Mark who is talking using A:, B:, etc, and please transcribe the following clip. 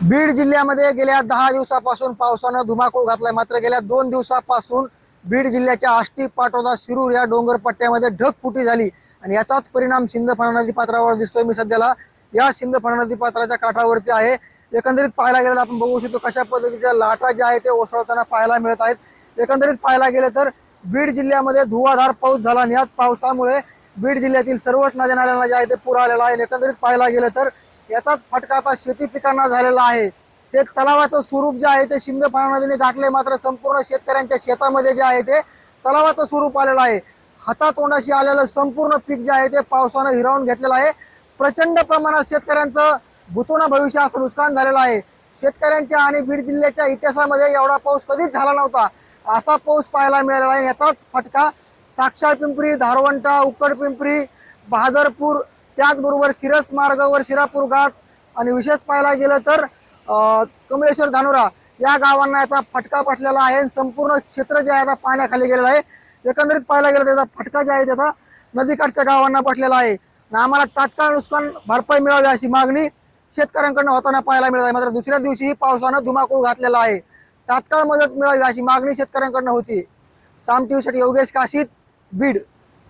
A: बीड जिल्ह्यामध्ये गेल्या दहा दिवसापासून पावसानं धुमाकूळ घातलाय. मात्र गेल्या दोन दिवसापासून बीड जिल्ह्याच्या आष्टी पाटोदा शिरूर या डोंगर पट्ट्यामध्ये ढगफुटी झाली आणि याचाच परिणाम सिंदफणा नदी पात्रावर दिसतोय. मी सध्याला या सिंदफणा नदी पात्राच्या काठावरती आहे. एकंदरीत पाहायला गेलं तर आपण बघू शकतो कशा पद्धतीच्या लाटा ज्या आहेत ते ओसळताना पाहायला मिळत आहेत. एकंदरीत पाहायला गेलं तर बीड जिल्ह्यामध्ये धुवाधार पाऊस झाला आणि याच पावसामुळे बीड जिल्ह्यातील सर्वच नद्या नाल्यांना जे आहे ते पूर आलेला आहे. आणि एकंदरीत पाहायला गेलं तर याचाच फटका आता शेती पिकांना झालेला आहे. ते तलावाचं स्वरूप जे आहे ते सिंदफणा नदीने गाठले मात्र संपूर्ण शेतकऱ्यांच्या शेतामध्ये जे आहे ते तलावाचं स्वरूप आलेलं आहे. हातातोंडाशी आलेलं संपूर्ण पीक जे आहे ते पावसानं हिरावून घेतलेलं आहे. प्रचंड प्रमाणात शेतकऱ्यांचं भूतोना भविष्य असं नुकसान झालेलं आहे. शेतकऱ्यांच्या आणि बीड जिल्ह्याच्या इतिहासामध्ये एवढा पाऊस कधीच झाला नव्हता. असा पाऊस पाहायला मिळालेला आहे. याचाच फटका साक्षाळ पिंपरी धारवंटा उक्कड पिंपरी बहादरपूर त्याचबरोबर शिरस मार्गावर शिरापूर घाट आणि विशेष पाहायला गेलं तर कमळेश्वर धानोरा या गावांना याचा फटका बसलेला आहे संपूर्ण क्षेत्र जे आहे आता पाण्याखाली गेलेलं आहे. एकंदरीत पाहायला गेलं त्याचा फटका जे आहे त्याचा नदीकाठच्या गावांना बसलेला आहे. आणि आम्हाला तात्काळ नुकसान भरपाई मिळावी अशी मागणी शेतकऱ्यांकडनं होताना पाहायला मिळत आहे. मात्र दुसऱ्या दिवशीही पावसानं धुमाकूळ घातलेला आहे. तात्काळ मदत मिळावी अशी मागणी शेतकऱ्यांकडनं होती. साम टीव्हीसाठी योगेश काशीत बीड.